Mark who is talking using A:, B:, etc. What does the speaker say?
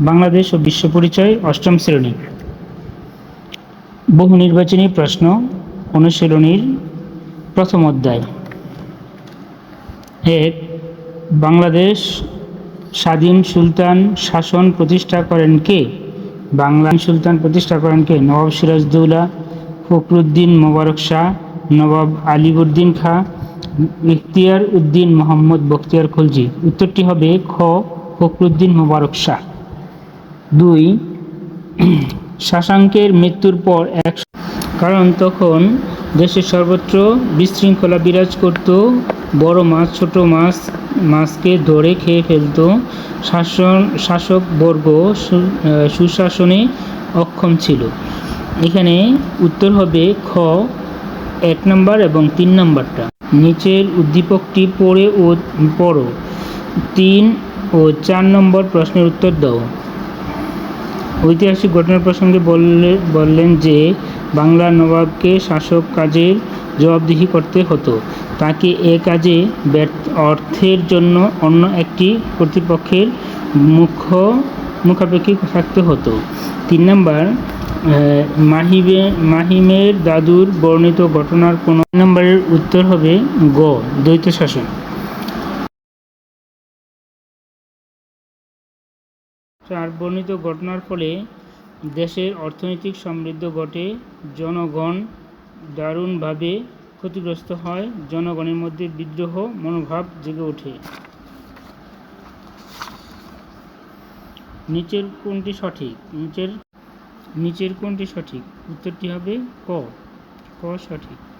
A: বাংলাদেশ ও বিশ্ব পরিচয় অষ্টম শ্রেণি। বহু নির্বাচনী প্রশ্ন অনুশীলনীর প্রথম অধ্যায়। এক, বাংলাদেশ স্বাধীন সুলতান শাসন প্রতিষ্ঠা করেন কে? বাংলা সুলতান প্রতিষ্ঠা করেন কে? নবাব সিরাজদৌলা, ফখরুদ্দিন মোবারক শাহ, নবাব আলিবুদ্দিন খাঁ, ইখতিয়ার উদ্দিন মোহাম্মদ বখতিয়ার খলজি। উত্তরটি হবে খ, ফখরুদ্দিন মোবারক শাহ। দুই শাসাঙ্কের মৃত্যুর পর এক কারণ তখন দেশের সর্বত্র বিশৃঙ্খলা বিরাজ করত, বড় মাছ, ছোট মাছ, মাছকে ধরে খেয়ে ফেলত। শাসন, শাসক বর্গ সুশাসনে অক্ষম ছিল। এখানে উত্তর হবে খ, এক নম্বর এবং তিন নম্বরটা। নিচের উদ্দীপকটি পড়ে ও পড়ো। তিন ও চার নম্বর প্রশ্নের উত্তর দাও। ঐতিহাসিক ঘটনা প্রসঙ্গে বললে, বললেন যে বাংলার নবাবকে শাসক কাজের জবাবদিহি করতে হতো। তাকে এ কাজে অর্থের জন্য অন্য একটি কর্তৃপক্ষের মুখ্য, মুখাপেক্ষি থাকতে হতো। তিন নম্বর মাহিবে, মাহিমের দাদুর বর্ণিত ঘটনার কোন নম্বরের উত্তর হবে গ, দ্বৈত শাসন। চার বর্ণিত ঘটনার ফলে দেশের অর্থনৈতিক সমৃদ্ধ ঘটে। জনগণ দারুণভাবে ক্ষতিগ্রস্ত হয়। জনগণের মধ্যে বিদ্রোহ, মনোভাব জেগে ওঠে। নিচের কোনটি সঠিক? নিচের নিচের কোনটি সঠিক? উত্তরটি হবে ক। ক সঠিক।